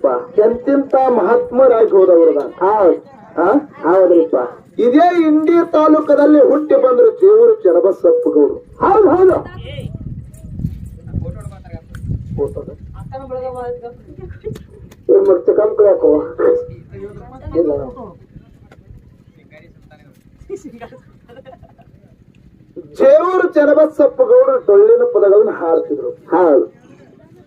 ಹೌದ್ರಿಪ್ಪ ಎಂತಿಂತ ಮಹಾತ್ಮರಾಗಿ ಹೋದವ್ರದ ಹೌದ್ ಹೌದ್ರಿಪ್ಪ. ಇದೇ ಇಂಡಿ ತಾಲೂಕದಲ್ಲಿ ಹುಟ್ಟಿ ಬಂದ್ರು ದೇವರು ಚರಬಸಪ್ಪ ಗೌಡ್ರು ಹೌದು ಹೌದು. ಮತ್ತೆ ಕಂಪ್ಲಿ ಹಾಕುವ ಜೇವೂರು ಚನ್ನಬಸಪ್ಪ ಗೌಡರು ಡೊಳ್ಳಿನ ಪದಗಳನ್ನ ಹಾಡ್ತಿದ್ರು. ಹೌದು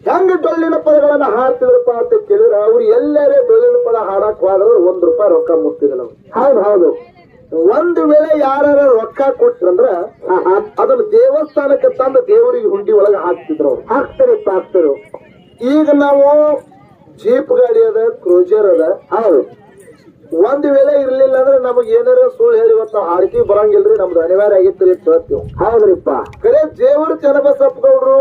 ಹೆಂಗ ಡೊಳ್ಳಿನ ಪದಗಳನ್ನ ಹಾಡ್ತಿದ್ರಪ್ಪ ಅಂತ ಕೇಳಿದ್ರೆ ಅವ್ರು ಎಲ್ಲರೇ ಡೊಳ್ಳಿನ ಪದ ಹಾಡಕ್ ಹೋದ್ರೆ ಒಂದ್ ರೂಪಾಯಿ ರೊಕ್ಕ ಮುಟ್ಟಿದ್ರು ಹೌದು ಹೌದು. ಒಂದು ವೇಳೆ ಯಾರ ರೊಕ್ಕ ಕೊಟ್ರಂದ್ರ. ಅದನ್ನ ದೇವಸ್ಥಾನಕ್ಕೆ ತಂದು ದೇವರಿಗೆ ಹುಂಡಿ ಒಳಗೆ ಹಾಕ್ತಿದ್ರು ಅವ್ರು. ಹಾಕ್ತಾರಿಪ್ಪ ಹಾಕ್ತಾರು. ಈಗ ನಾವು ಜೀಪ್ ಗಾಡಿ ಅದ ಕ್ರೂಜರ್ ಅದ. ಹೌದು. ಒಂದ್ ವೇಳೆ ಇರ್ಲಿಲ್ಲ ಅಂದ್ರೆ ನಮಗ್ ಏನಾರ ಸುಳ್ಳು ಹೇಳಿ ಇವತ್ತು ನಾವು ಹಾಡಿಕೆ ಬರಂಗಿಲ್ರಿ ನಮ್ದು ಅನಿವಾರ್ಯ ಆಗಿತ್ತು ಹೇಳ್ತೀವಿ. ಹೌದ್ರಿಪ್ಪ. ಕರೆ ದೇವರು ಚನ್ನಬಸಪ್ಪ ಗೌಡ್ರು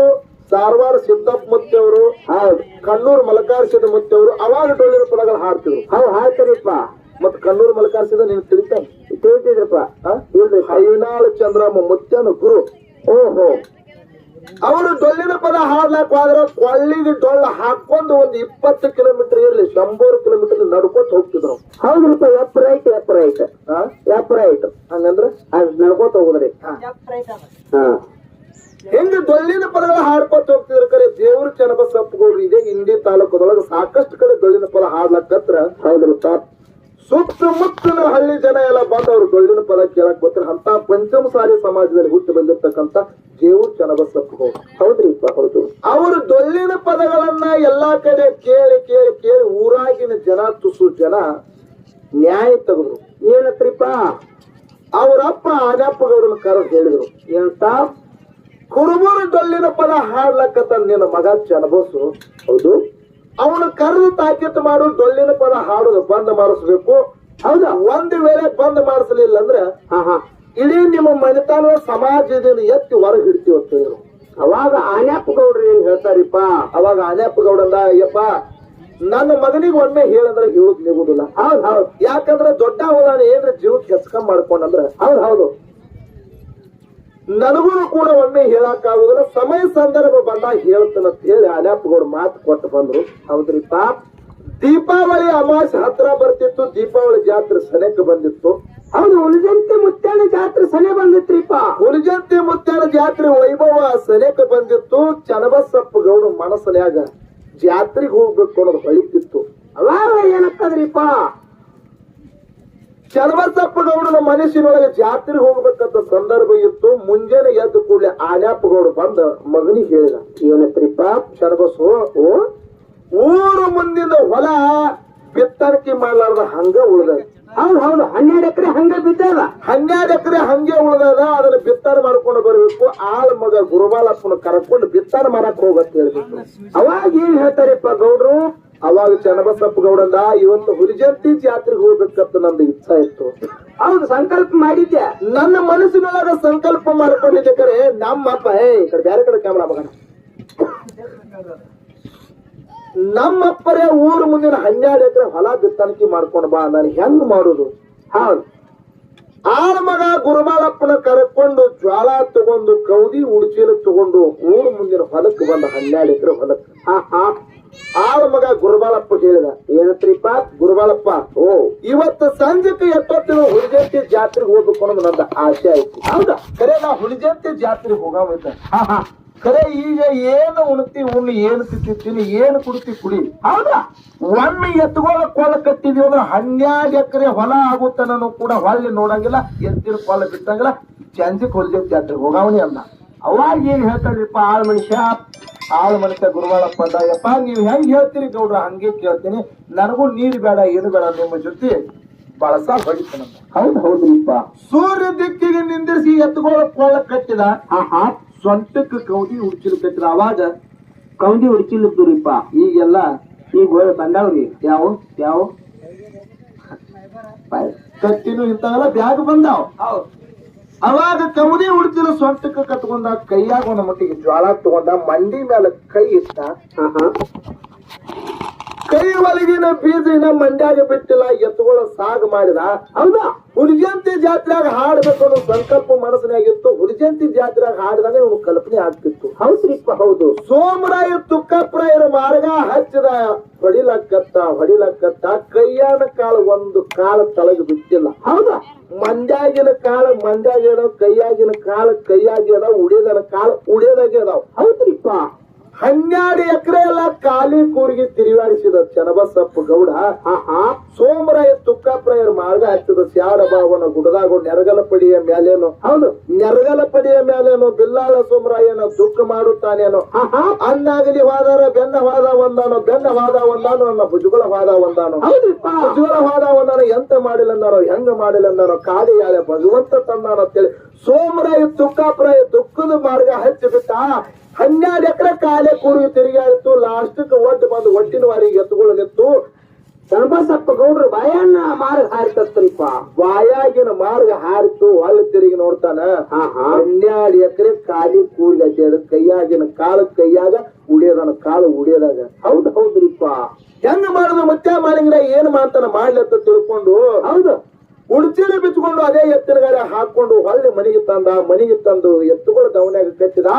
ಸಾರವಾಡ ಸಿದ್ದಪ್ಪ ಮುತ್ತಿ ಅವರು ಹೌದು. ಕಣ್ಣೂರು ಮಲಕಾರ್ಸಿದ ಮುತ್ತಿ ಅವರು ಅವಾಗ ಡೊಳ್ಳಿನ ಪದಗಳು ಹಾಡ್ತಿದ್ರು. ಹೌದು ಹಾಡ್ತಾರಪ್ಪ ಮತ್ ಕಣ್ಣೂರು ಮಲಕಾರ್ಸಿದ ನೀನು ತಿಳಿತಾನೆ? ತಿಳಿತಿದ್ರಪ್ಪ. ಹೈನಾಳು ಚಂದ್ರಮ್ಮ ಮುತ್ಯನ ಗುರು. ಓಹೋ. ಅವರು ಡೊಳ್ಳಿನ ಪದ ಹಾಡ್ಲಾಕ್ ಹೋದ್ರೆ ಕೊಳ್ಳಿಗೆ ಡೊಳ್ಳ ಹಾಕೊಂಡು ಒಂದು ಇಪ್ಪತ್ತು ಕಿಲೋಮೀಟರ್ ಇರ್ಲಿ ಶಂಬೂರು ಕಿಲೋಮೀಟರ್ ನಡ್ಕೊತ ಹೋಗ್ತಿದ್ರು. ಹೌದ್ರಪ್ಪ ಎಪ್ ರೈಟ್ ಎಪ್ ರೈಟ್. ಆ? ಎಪ್ಪ ರೈಟ್. ಹಂಗಂದ್ರ? ಅದ್ ನಡ್ಕೋತ ಹೋಗುದ್ರಿ. ಹಾ. ಹೆಂಗ ಡೊಳ್ಳಿನ ಪದಗಳ ಹಾಡ್ಕೊತ ಹೋಗ್ತಿದ್ರು. ಕರೆ ದೇವ್ರ ಚನ್ನಬಸಪ್ಪಗೌಡ್ರು ಇದೆ. ಹಿಂದಿ ತಾಲೂಕದೊಳಗ ಸಾಕಷ್ಟು ಕಡೆ ಡೊಳ್ಳಿನ ಪದ ಹಾಡ್ಲಕ್ಕತ್ರ ಹೌದ್ರಿಪ್ಪ ಸುತ್ತಮುತ್ತಲ ಹಳ್ಳಿ ಜನ ಎಲ್ಲ ಬಂದು ಅವ್ರು ಡೊಳ್ಳಿನ ಪದ ಕೇಳಕ್ ಬರ್ತಾರೆ. ಅಂತ ಪಂಚಮಸಾರಿ ಸಮಾಜದಲ್ಲಿ ಹುಟ್ಟಿ ಬಂದಿರ್ತಕ್ಕಂತ ದೇವ್ರ ಚನ್ನಬಸಪ್ಪಗೌಡ್ರು ಹೌದ್ರಿ ಹೌದು ಅವರು ಡೊಳ್ಳಿನ ಪದಗಳನ್ನ ಎಲ್ಲಾ ಕಡೆ ಕೇಳಿ ಕೇಳಿ ಕೇಳಿ ಊರಾಗಿನ ಜನ, ತುಸು ಜನ ನ್ಯಾಯ ತಗದ್ರು ಏನತ್ರಿಪ್ಪ? ಅವರಪ್ಪ ಆಜಪ್ಪಗೌಡನ ಕರೆದು ಹೇಳಿದ್ರು. ಎಂತ ಕುರುಬರು ಡೊಳ್ಳಿನ ಪದ ಹಾಡ್ಲಕ್ಕತ್ತ ನಿನ್ನ ಮಗ ಚನಬೋಸು ಹೌದು. ಅವನು ಕರೆದು ತಾಕೀತು ಮಾಡು ಡೊಳ್ಳಿನ ಪದ ಹಾಡುದು ಬಂದ್ ಮಾಡಿಸ್ಬೇಕು. ಹೌದಾ? ಒಂದ್ ವೇಳೆ ಬಂದ್ ಮಾಡಿಸಲಿಲ್ಲ ಅಂದ್ರೆ ಹಾ ಹಾ. ಇಡೀ ನಿಮ್ಮ ಮನೆತನ ಸಮಾಜದಿಂದ ಎತ್ತಿ ಹೊರಗೆ ಹಿಡ್ತೀವಿ ಅಂತ ಅವಾಗ ಆನ್ಯಾಪ್ ಗೌಡ್ರು ಏನ್ ಹೇಳ್ತಾರಿಪ್ಪ? ಅವಾಗ ಆನಪ್ಪಗೌಡಂದ ಅಯ್ಯಪ್ಪ ನನ್ನ ಮಗನಿಗೆ ಒಮ್ಮೆ ಹೇಳಂದ್ರೆ ಹೇಳುದ್ ನಿಗುದಿಲ್ಲ ಹೌದ್ ಹೌದು. ಯಾಕಂದ್ರೆ ದೊಡ್ಡ ಅವನ ಏನ್ರ ಜೀವಕ್ಕೆ ಕೆಸ್ಕಂ ಮಾಡ್ಕೊಂಡಂದ್ರೆ? ಹೌದ್ ಹೌದು. ನನಗೂ ಕೂಡ ಒಮ್ಮೆ ಹೇಳಕ್ ಆಗುದಿಲ್ಲ ಸಮಯ ಸಂದರ್ಭ ಬಂದಾಗ ಹೇಳ್ತಾನ ಅಂತ ಹೇಳಿ ಅನ್ಯಾಪಗೌಡ ಮಾತು ಕೊಟ್ಟು ಬಂದ್ರು. ಹೌದ್ರಿಪ್ಪ ದೀಪಾವಳಿ ಅಮಾಸ್ ಹತ್ರ ಬರ್ತಿತ್ತು ದೀಪಾವಳಿ ಜಾತ್ರೆ ಸನೆಕ್ ಬಂದಿತ್ತು. ಹೌದು ಉಳಿಜಂತೆ ಮುತ್ತಾನ ಜಾತ್ರೆ ಸನೆ ಬಂದಿತ್ರಿಪ್ಪ ಉಳಿಜಂತೆ ಮುತ್ತಾನ ಜಾತ್ರೆ ವೈಭವ ಸನೆಕ್ ಬಂದಿತ್ತು. ಚನ್ನಬಸಪ್ಪ ಗೌಡ ಮನಸ್ಸನ್ಯಾಗ ಜಾತ್ರೆಗೆ ಹೋಗ್ಬೇಕು ಅನ್ನೋದು ಹೊಳಿತಿತ್ತು ಅವಾಗ ಏನಕ್ಕದ್ರಿಪ್ಪ ಚನ್ನಬಸಪ್ಪ ಗೌಡನ ಮನಸ್ಸಿನೊಳಗೆ ಜಾತ್ರೆ ಹೋಗ್ಬೇಕಂತ ಸಂದರ್ಭ ಇತ್ತು. ಮುಂಜಾನೆ ಎದ್ದು ಕೂಡಲೇ ಆನ್ಯಾಪ ಗೌಡ ಬಂದ ಮಗನಿಗೆ ಹೇಳಿದ ಏನತ್ರಿಪ್ಪ ಚನ್ನಬಸು ಓ ಊರು ಮುಂದಿನ ಹೊಲ ಬಿತ್ತರಕಿ ಮಾಡ್ಲಾರ್ದ ಹಂಗ ಉಳ್ದ ಹೌದು ಹೌದು ಹನ್ನೆರಡು ಎಕರೆ ಹಂಗೆ ಬಿದ್ದದ. ಹನ್ನೆರಡು ಎಕರೆ ಹಂಗೆ ಉಳ್ದದ ಅದನ್ನ ಬಿತ್ತನೆ ಮಾಡ್ಕೊಂಡು ಬರ್ಬೇಕು. ಆಳ ಮಗ ಗುರುಬಾಲಪ್ಪನ ಕರ್ಕೊಂಡು ಬಿತ್ತನೆ ಮಾಡಕ್ ಹೋಗತ್ತೆ ಹೇಳ್ಬೇಕು ಅವಾಗ ಏನ್ ಹೇಳ್ತಾರಪ್ಪ ಗೌಡ್ರು? ಅವಾಗ ಚನ್ನಬಸಪ್ಪ ಗೌಡಂದ ಇವತ್ತು ಹುರಿಜಂತಿ ಜಾತ್ರೆಗೆ ಹೋಗ್ಬೇಕಂತ ನಂದು ಇಚ್ಛಾ ಇತ್ತು. ಹೌದು ಸಂಕಲ್ಪ ಮಾಡಿದ್ದೆ ನನ್ನ ಮನಸ್ಸಿನೊಳಗ ಸಂಕಲ್ಪ ಮಾಡ್ಕೊಂಡಿದ್ದೆ ಕರೆ ನಮ್ಮಪ್ಪ ಏ ಈ ಕಡೆ ಬೇರೆ ಕಡೆ ಕ್ಯಾಮ್ರಾ ಮಗನ. ನಮ್ಮಪ್ಪರೇ ಊರು ಮುಂದಿನ ಹನ್ನೆರಡು ಎಕರೆ ಹೊಲ ಬಿತ್ತಣಿಕೆ ಮಾಡ್ಕೊಂಡು ಬಾ ನಾನು ಹೆಂಗ್ ಮಾಡುದು? ಹೌದು. ಆಳ ಮಗ ಗುರುಮಾಲಪ್ಪನ ಕರ್ಕೊಂಡು ಜ್ವಾಲ ತಗೊಂಡು ಕೌದಿ ಉಡ್ಚೀಲ ತಗೊಂಡು ಊರು ಮುಂದಿನ ಹೊಲಕ್ಕೆ ಬಂದ ಹನ್ನೆರಡು ಎಕರೆ ಹೊಲಕ್ಕೆ. ಹಾ ಹಾ. ಆಳ ಮಗ ಗುರುಬಾಲಪ್ಪ ಹೇಳಿದ ಏನತ್ರಿಪ್ಪ, ಗುರುಬಾಲಪ್ಪ, ಓ, ಇವತ್ತು ಸಂಜೆಕ್ಕೆ ಎಷ್ಟೊತ್ತಿನ ಹುಲಿಜಂತಿ ಜಾತ್ರೆಗೆ ಹೋಗ್ಬೇಕು ಅನ್ನೋದು ನನ್ನ ಆಸೆ ಆಯ್ತು. ಹೌದಾ? ಖರೆ ನಾ ಹುಲಿಜಂತಿ ಜಾತ್ರೆಗೆ ಹೋಗಾವಿದ್ದ ಖರೆ ಈಗ ಏನು ಉಣ್ತಿ ಉಣ್ಣಿ ಏನು ತಿಂತೀನಿ ಏನು ಕುಡ್ತಿ, ಕುಡಿ. ಹೌದಾ? ಒಮ್ಮೆ ಎತ್ಕೊಳ್ಳ ಕೊಲ ಕಟ್ಟಿದ್ವಿ ಅಂದ್ರೆ ಹನ್ನೆರಡು ಎಕರೆ ಹೊಲ ಆಗುತ್ತಾನೂ ಕೂಡ ಹೊಳ್ಳಿ ನೋಡಂಗಿಲ್ಲ, ಎತ್ತಿನ ಕೊಲ ಬಿಟ್ಟಂಗಿಲ್ಲ. ಚಂದಿಕ್ ಹುಲಿಜಂತಿ ಜಾತ್ರೆಗೆ ಹೋಗಾವಣಿ ಅಂದ. ಅವಾಗ ಏನ್ ಹೇಳ್ತಾರಿಪ್ಪ ಆಳ್ ಮನುಷ್ಯ ಆಳ ಮನಿಕ ಗುರುವಾಳಪ್ಪ ಅಂದಾಗಪ್ಪ ನೀವು ಹೆಂಗ್ ಹೇಳ್ತೀರಿ ಗೌಡ್ರ? ಹಂಗೆ ಕೇಳ್ತೀನಿ. ನನಗೂ ನೀರು ಬೇಡ ಏನು ಬೇಡ ನಿಮ್ಮ ಜೊತೆ ಬಳಸ ಹೊಡಿತಾನಂತ ಹೌದ್ ಹೌದ್ರಿಪ್ಪ. ಸೂರ್ಯ ದಿಕ್ಕಿಗೆ ನಿಂದಿರಿಸಿ ಎತ್ತುಗಳ ಕೊಳ್ಳ ಕಟ್ಟಿದ. ಆಹಾ ಹಾ. ಸೊಂಟಕ್ಕೆ ಕೌದಿ ಉಚ್ಚಿಲು ಕಟ್ಟಿದ. ಅವಾಗ ಕೌದಿ ಹುಡುಕಿಲ್ಲದ್ದುರಿಪ್ಪ ಈಗೆಲ್ಲ ಈಗ ಹೋಗಿ ಬಂದಾವ್ರಿ. ಯಾವ? ಯಾವ? ಕಟ್ಟಿನು ಇಂಥವೆಲ್ಲ ಬ್ಯಾಗ್ ಬಂದಾವ್. ಹೌದ್. ಅವಾಗ ತಮ್ಮದೇ ಉಡ್ಚಿಲು ಸೊಂಟಕ್ಕೆ ಕತ್ಕೊಂಡ ಕೈಯಾಗ ಒಂದು ಮಟ್ಟಿಗೆ ಜ್ವಾಲ ತಗೊಂಡ ಮಂಡಿ ಮೇಲೆ ಕೈ ಇಟ್ಟ ಕೈ ಒಳಗಿನ ಬೀಜ ನಮ್ಮ ಮಂಡ್ಯಾಗ ಬಿಟ್ಟಿಲ್ಲ ಎತ್ತುಗಳ ಸಾಗ ಮಾಡಿದ. ಅಲ್ಲ ಹುಡುಗಂತಿ ಜಾತ್ರೆಯಾಗ ಹಾಡಬೇಕು ಅನ್ನೋ ಸಂಕಲ್ಪ ಮನಸ್ಸಿನಾಗಿತ್ತು. ಹುಡುಜಂತಿ ಜಾತ್ರೆಯಾಗ ಹಾಡಿದಾಗ ಇವನು ಕಲ್ಪನೆ ಆಗ್ತಿತ್ತು. ಹೌದ್ರಿಪ್ಪ ಹೌದು. ಸೋಮರಾಯ ತುಕ್ಕಪ್ರಾಯರ ಮಾರ್ಗ ಹಚ್ಚಿದ. ಹೊಡಿಲಕ್ಕತ್ತ ಹೊಡಿಲಕ್ಕತ್ತ ಕೈಯಾನ ಕಾಳು ಒಂದು ಕಾಲ ತಳಗ ಬಿಟ್ಟಿಲ್ಲ ಹೌದಾ? ಮಂಡ್ಯಾಗಿನ ಕಾಲ ಮಂಡ್ಯಾಗ ಕೈಯಾಗಿನ ಕಾಲ ಕೈಯಾಗಿ ಅದಾವ ಉಳಿದನ ಕಾಲ ಉಳಿಯದಾಗೆ ಅದಾವ ಹೌದ್ರಿಪ್ಪ. ಹನ್ನೆರಡು ಎಕರೆ ಎಲ್ಲ ಖಾಲಿ ಕೂರಿಗೆ ತಿರುಗಾಡಿಸಿದ ಚನ್ನಬಸಪ್ಪ ಗೌಡ ಸೋಮರಾಯ ತುಕ್ಕಾಪ್ರಾಯರ ಮಾರ್ಗ ಹಚ್ಚಿದ ಸ್ಯಾಡ ಬಾವನ ಗುಡದಾಗ ನೆರಗಲ ಪಡಿಯ ಮ್ಯಾಲೇನು. ಹೌದು. ನೆರಗಲ ಪಡಿಯ ಮ್ಯಾಲೇನು ಬಿಲ್ಲಾಳ ಸೋಮರಾಯನ ದುಃಖ ಮಾಡುತ್ತಾನೇನೋ. ಅನ್ನಾಗಲಿ ವಾದಾರ ಬೆನ್ನ ವಾದ ಒಂದಾನೋ ಬೆನ್ನ ವಾದ ಒಂದಾನೋ ಅನ್ನ ಭುಜಗಳ ವಾದ ಒಂದಾನೋ. ಭುಜಗಳ ವಾದ ಒಂದಾನೋ ಎಂತ ಮಾಡಿಲ್ಲ ಅಂದಾನೋ ಹೆಂಗ ಮಾಡಿಲ್ಲ ಅಂದಾನೋ ಯಾರೇ ಯಾಳೆ ಭಗವಂತ ತಂದಾನೋ ಅಂತೇಳಿ ಸೋಮರಾಯ ತುಕ್ಕಾಪುರಾಯ ದುಃಖದ ಮಾರ್ಗ ಹಚ್ಚಿ ಬಿಟ್ಟ ಹನ್ನೆರಡು ಎಕರೆ ಕಾಲೇ ಕೂಡಿ ತಿರುಗಾಡಿತ್ತು ಲಾಸ್ಟ್ಗೆ ಒಟ್ಟು ಬಂದು ಒಟ್ಟಿನ ವಾರಿಗೆ ಎತ್ತುಗಳು ಧರ್ಮಸಪ್ಪ ಗೌಡ್ರು ಭಯನ್ನ ಮಾರ್ಗ ಹಾರಿತಪ್ಪ ಬಾಯಾಗಿನ ಮಾರ್ಗ ಹಾರಿತು ಅಲ್ಲಿ ತಿರುಗಿ ನೋಡ್ತಾನ. ಹನ್ನೆರಡು ಎಕರೆ ಕಾಲಿ ಕೂಲಿ ಅಡ್ಡಾಡ ಕೈಯಾಗಿನ ಕಾಲು ಕೈಯಾಗ ಉಳಿಯೋದನ ಕಾಲು ಉಳಿಯೋದಾಗ. ಹೌದು ಹೌದ್ರಿಪ್ಪ. ಹೆಂಗ ಮಾಡುದು ಮತ್ತೆ ಮಾಡಿಂಗ್ರ ಏನ್ ಮಾಡ್ತಾನ ಮಾಡ್ಲತ್ತ ತಿಳ್ಕೊಂಡು ಹೌದು. ಉಡ್ಚಿನ ಬಿಚ್ಕೊಂಡು ಅದೇ ಎತ್ತಿನ ಗಾಡಿ ಹಾಕೊಂಡು ಹೊಳ್ಳಿ ಮನೆಗೆ ತಂದ ಮನೆಗೆ ತಂದು ಎತ್ತುಗಳು ದವಣ್ಯಾಗ ಕಟ್ಟಿದ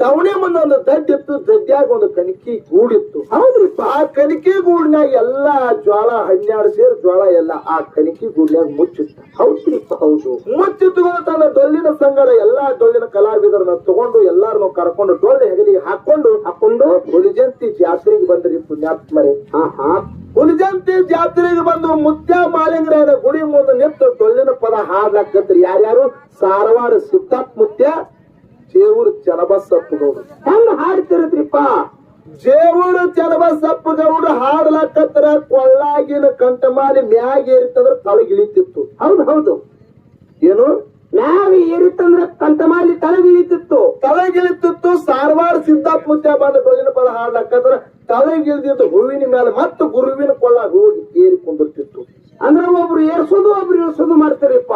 ದವಣೆ ಮುಂದೆ ಒಂದು ದಡ್ಡಿತ್ತು ದಡ್ಡ್ಯಾಗ ಒಂದು ಕಣಿಕಿ ಗೂಡಿತ್ತು. ಹೌದ್ರಿ. ಆ ಕಣಕಿ ಗೂಡಿನಾಗ ಎಲ್ಲಾ ಜ್ವಾಳ ಹನ್ನೆರಡು ಸೇರಿ ಜ್ವಾಳ ಎಲ್ಲ ಆ ಕಣಕಿ ಗೂಡಿನಾಗ ಮುಚ್ಚಿತ್ತು. ಹೌದ್ರಿ. ಹೌದು. ಮುಚ್ಚಿತ್ತು ತನ್ನ ಡೊಳ್ಳಿನ ಸಂಗಡ ಎಲ್ಲಾ ಡೊಳ್ಳಿನ ಕಲಾವಿದರನ್ನ ತಗೊಂಡು ಎಲ್ಲಾರನ್ನು ಕರ್ಕೊಂಡು ಡೊಳ್ಳಿ ಹೆಗಲಿಗೆ ಹಾಕೊಂಡು ಹಾಕೊಂಡು ಹುಲಿಜಂತಿ ಜಾತ್ರೆಗೆ ಬಂದ್ರಿ ಪುಣ್ಯಾತ್ಮರೇ. ಹಾ ಹಾ ಹುಲಿಜಂತಿ ಜಾತ್ರೆಗೆ ಬಂದು ಮುತ್ಯ ಮಾಲಿಂಗರಾಯನ ಗುಡಿ ಮುಂದೆ ನಿಂತು ತೊಳ್ಳಿನ ಪದ ಹಾಡ್ಲಾಕತ್ರಿ ಯಾರ್ಯಾರು? ಸಾರವಾರ ಸಿದ್ದಪ್ಪ ಮುತ್ಯ ಜೇವೂರು ಚನಬಸಪ್ಪಗೌಡ್ರು ಹೆಂಗ ಹಾಡ್ತಿರತ್ರಿಪ್ಪ? ಜೇವೂರು ಚನಬಸಪ್ಪಗೌಡ್ರು ಹಾಡ್ಲಾಕತ್ರ ಕೊಳ್ಳಾಗಿನ ಕಂಠಮಾಲಿ ಮ್ಯಾಗ ಏರಿತಂದ್ರ ತಳಗಿಳಿತಿತ್ತು ಹೌದು ಹೌದು. ಏನು? ಮ್ಯಾಗ ಏರಿತ್ತಂದ್ರ ಕಂಠಮಾಲಿ ತಳಗಿಳಿತಿತ್ತು ತಳಗಿಳಿತಿತ್ತು ಸಾರವಾರ ಸಿದ್ದಪ್ಪ ಮುತ್ಯ ಬಂದ ತೊಳ್ಳಿನ ಪದ ಹಾಡ್ಲಾಕತ್ರ ತಳಗಿಳಿದಿದ್ದು ಹೂವಿನ ಮೇಲೆ ಮತ್ತೆ ಗುರುವಿನ ಕೊಳ್ಳಾಗ ಹೋಗಿ ಏರಿಕೊಂಡಿರ್ತಿತ್ತು ಅಂದ್ರೆ ಅಂದ್ರ ಒಬ್ರು ಏರ್ಸೋದು ಒಬ್ರು ಇಳಿಸೋದು ಮಾಡ್ತಾರಪ್ಪ.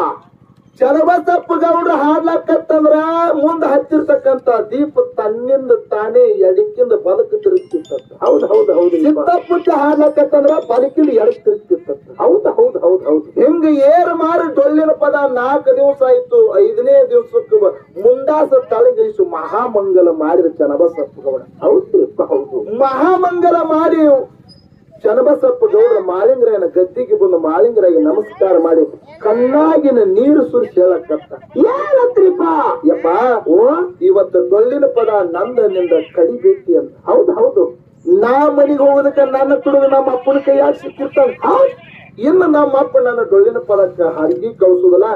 ಚಲಬಸಪ್ಪ ಗೌಡ್ರ ಹಾಡ್ಲಾಕತ್ತಂದ್ರ ಮುಂದ ಹತ್ತಿರ್ತಕ್ಕಂತ ದೀಪ ತನ್ನಿಂದ ತಾನೇ ಎಡಕ್ಕಿಂದ ಬಲಕ್ಕೆ ತಿರುಗ್ತಿತ್ತಂತ. ಹೌದು ಹೌದು ಹೌದು ಸಿದ್ದಪ್ಪಚ್ಚ ಹಾಡ್ಲಾಕತ್ತಂದ್ರ ಬಲಕಿಂದ ಎಡಕ್ ತಿರುಗ್ತಿತ್ತಂತ. ಹೌದು ಹೌದು ಹೌದು ಹೌದು. ಹಿಂಗ ಏರ್ ಮಾರಿ ಡೊಳ್ಳಿನ ಪದ ನಾಲ್ಕು ದಿವಸ ಆಯ್ತು ಐದನೇ ದಿವಸಕ್ಕೆ ಬ- ತಲೆಗೈಸು ಮಹಾಮಂಗಲ ಮಾಡಿದ ಚನಬಸಪ್ಪ ಗೌಡ ಹೌದ್ರಿಪ್ಪ ಹೌದು. ಮಹಾಮಂಗಲ ಮಾಡಿ ಚನ್ನಬಸಪ್ಪ ಗೌಡ ಮಾಳಿಂಗರಾಯನ ಗದ್ದಿಗೆ ಬಂದು ಮಾಳಿಂಗರಾಯ ನಮಸ್ಕಾರ ಮಾಡಿ ಕಣ್ಣಾಗಿನ ನೀರು ಸುರಿಸಿ ಹೇಳಕ್ಕತ್ತ. ಏನತ್ರಿಪ್ಪ ಯಪ್ಪ, ಓ, ಇವತ್ತು ಡೊಳ್ಳಿನ ಪದ ನಂದ ನಿಂದ ಕಡಿಬೇಕಿ ಅಂತ. ಹೌದು ಹೌದು. ನಾ ಮನೆಗೆ ಹೋಗೋದಕ್ಕೆ ನನ್ನ ತುಡುಗ ನಮ್ಮ ಅಪ್ಪನ ಕೈಯಾಗಿ ಸಿಕ್ಕಿರ್ತಾನೆ ಹೌದ್. ಇನ್ನು ನಮ್ಮ ಅಪ್ಪ ನನ್ನ ಡೊಳ್ಳಿನ ಪರಕ್ಕ ಹರಿಗಿ ಕಳಿಸುದಲ್ಲ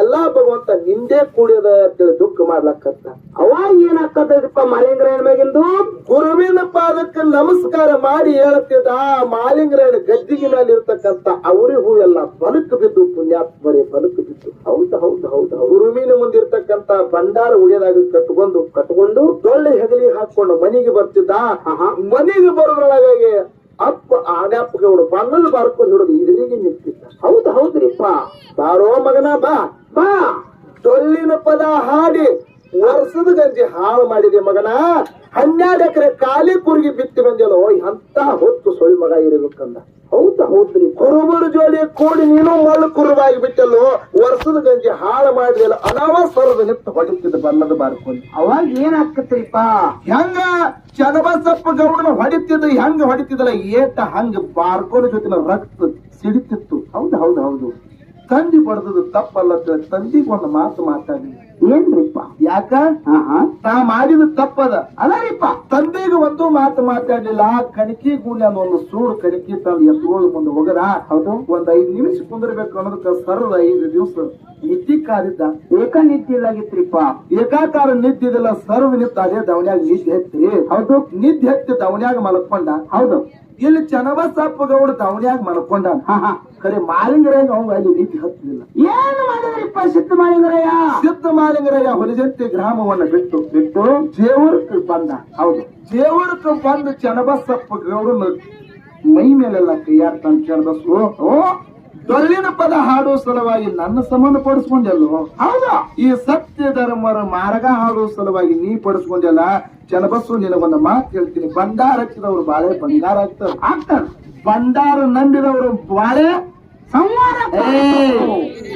ಎಲ್ಲಾ ಭಗವಂತ ನಿಂದೇ ಕೂಡಿಯದ ಅಂತೇಳಿ ದುಃಖ ಮಾಡ್ಲಕ್ಕಂತ. ಅವಾಗ ಏನಾಗ್ತದಪ್ಪ ಮಾಲಿಂಗರಾಯನ ಮ್ಯಾಗಿಂದು? ಗುರುವಿನ ಪಾದಕ್ಕೆ ನಮಸ್ಕಾರ ಮಾಡಿ ಹೇಳುತ್ತಿದ್ದ ಮಾಲಿಂಗರಾಯನ ಗದ್ದಿಗೆ ಮೇಲೆ ಇರ್ತಕ್ಕಂತ ಅವರಿ ಹೂ ಎಲ್ಲ ಬಲಕ್ ಬಿದ್ದು ಪುಣ್ಯಾತ್ಮರೇ ಬಲಕ್ ಬಿದ್ದು. ಹೌದು ಹೌದು ಹೌದು ಗುರುವಿನ ಮುಂದಿರ್ತಕ್ಕಂತ ಭಂಡಾರ ಉಳಿಯದಾಗ ಕಟ್ಕೊಂಡು ಕಟ್ಕೊಂಡು ಡೊಳ್ಳೆ ಹೆಗಲಿ ಹಾಕೊಂಡು ಮನೆಗೆ ಬರ್ತಿದ್ದ. ಮನೆಗೆ ಬರೋದ್ರೊಳಗಾಗಿ ಅಪ್ಪ ಆಡ್ಯಪ್ಪ ಗೌಡ ಬರ್ಕೊಂಡು ಹಿಡಿದು ಇದರಿಗೆ ನಿಂತಿದ್ದ ಹೌದು ಹೌದ್ರಿಪ್ಪ ಬಾರೋ ಮಗನ, ಬಾ ಬಾ. ಡೊಳ್ಳಿನ ಪದ ಹಾಡಿ ವರ್ಷದ ಗಂಜಿ ಹಾಳು ಮಾಡಿದೆ ಮಗನ. ಹನ್ನೆರಡು ಎಕರೆ ಕಾಲಿ ಕುರುಗಿ ಬಿತ್ತಿ ಬಂದೆಲ್ಲೋ ಅಂತ ಹೊತ್ತು ಸೊಳ್ಳಿ ಮಗ ಇರಬೇಕಂದ. ಹೌದು ಹೌದ್ರಿ ಕುರುಬರ ಜೋಲಿ ಕೂಡಿ ನೀನು ಮಳ್ಳು ಕುರುಬಾಗಿ ಬಿಟ್ಟಲ್ಲೋ ವರ್ಷದ ಗಂಜಿ ಹಾಳು ಮಾಡಿದೆಲ್ಲ ಅನಾವಸರದ ನಿಂತು ಹೊಡಿತಿದ್ದ ಬಣ್ಣದ ಬಾರ್ಕೊಂಡು ಅವಾಗ ಏನಾಕತ್ರಿಪ್ಪ ಹೆಂಗ? ಚನ್ನಬಸಪ್ಪ ಗೌಡನ ಹೊಡಿತಿದ್ದ ಹೆಂಗ ಹೊಡಿತಿದ್ದಲ್ಲ? ಏಟ ಹಂಗ ಬಾರ್ಕೋನ ಜೊತೆ ರಕ್ತ ಸಿಡಿತಿತ್ತು. ಹೌದು ಹೌದು ಹೌದು. ತಂದಿ ಬಡ್ದದು ತಪ್ಪಲ್ಲ ತಂದಿಗೊಂದು ತಂದಿಗೆ ಒಂದು ಮಾತು ಮಾತಾಡಿ. ಏನ್ರಿಪ್ಪ? ಯಾಕ? ನಾ ಮಾಡಿದ ತಪ್ಪದ. ಅಲ್ಲರಿಪ್ಪ ತಂದೆಗೆ ಒಂದು ಮಾತು ಮಾತಾಡ್ಲಿಲ್ಲ. ಕಣಕಿ ಗೂಳಿ ಅನ್ನೋ ಒಂದು ಸೂಡು ಕಣಕಿ ತಂದು ಎತ್ತುಗಳು ಮುಂದೆ ಹೋಗದ ಹೌದು. ಒಂದ್ ಐದ್ ನಿಮಿಷ ಕುಂದಿರ್ಬೇಕು ಅನ್ನೋದಕ್ಕ ಸರದ ಐದು ದಿವಸ ನಿದ್ದಿ ಕಾದಿದ್ದ. ಏಕ ನಿಂತಿಲ್ಲಾಗಿತ್ರಿಪ್ಪ ಏಕಾಕಾರ ನಿದ್ದಿದಿಲ್ಲ ಸರ್ವ ನಿಂತ ಅದೇ ದವನ್ಯಾಗ ನಿದ್ದೆ ಹೆತ್ತಿ ಹೌದು. ನಿದ್ದೆ ಹೆತ್ತಿ ದವನ್ಯಾಗ ಮಲಕ್ಕೊಂಡ ಹೌದು. ಇಲ್ಲಿ ಚನ್ನಬಸಪ್ಪ ಗೌಡ ದವನ್ಯಾಗ ಮಲ್ಕೊಂಡ ಕರೆ ಮಾಲಿಂಗರಯ್ಯ ಅವಂಗ ಅಲ್ಲಿ ನೀತಿ ಹತ್ತಲಿಲ್ಲ ಏನು ಮಾಡಿದ್ರಿಪ್ಪ ಸಿದ್ಧ ಮಾಲಿಂಗರಯ್ಯ ಸಿದ್ಧ ಮಾಲಿಂಗರಯ್ಯ ಹೊಲಜಂತಿ ಗ್ರಾಮವನ್ನ ಬಿಟ್ಟು ಬಿಟ್ಟು ಜೇವರಕ್ಕೆ ಬಂದ. ಹೌದು. ಜೇವರಕ್ಕೆ ಬಂದು ಚನ್ನಬಸಪ್ಪ ಗೌಡನ ಮೈ ಮೇಲೆಲ್ಲ ಕೈಯಾಡ್ತಾನೆ ಓ ಡೊಳ್ಳಿನ ಪದ ಹಾಡುವ ಸಲುವಾಗಿ ನನ್ನ ಸಂಬಂಧ ಪಡಿಸ್ಕೊಂಡೆಲ್ಲೋ? ಹೌದಾ? ಈ ಸತ್ಯ ಧರ್ಮರ ಮಾರ್ಗ ಹಾಡುವ ಸಲುವಾಗಿ ನೀ ಪಡಿಸ್ಕೊಂಡೆಲ್ಲ? ಚನ್ನಬಸ್ಸು ನಿನಗೊಂದು ಮಾತು ಹೇಳ್ತೀನಿ. ಬಂಡಾರ ಹಚ್ಚಿದವರು ಬಾಳೆ ಬಂಗಾರ ಆಗ್ತಾರ ಆಗ್ತಾರ ಬಂಡಾರ ನಂಬಿದವರು ಬಾಳೆ ಸಂಹಾರ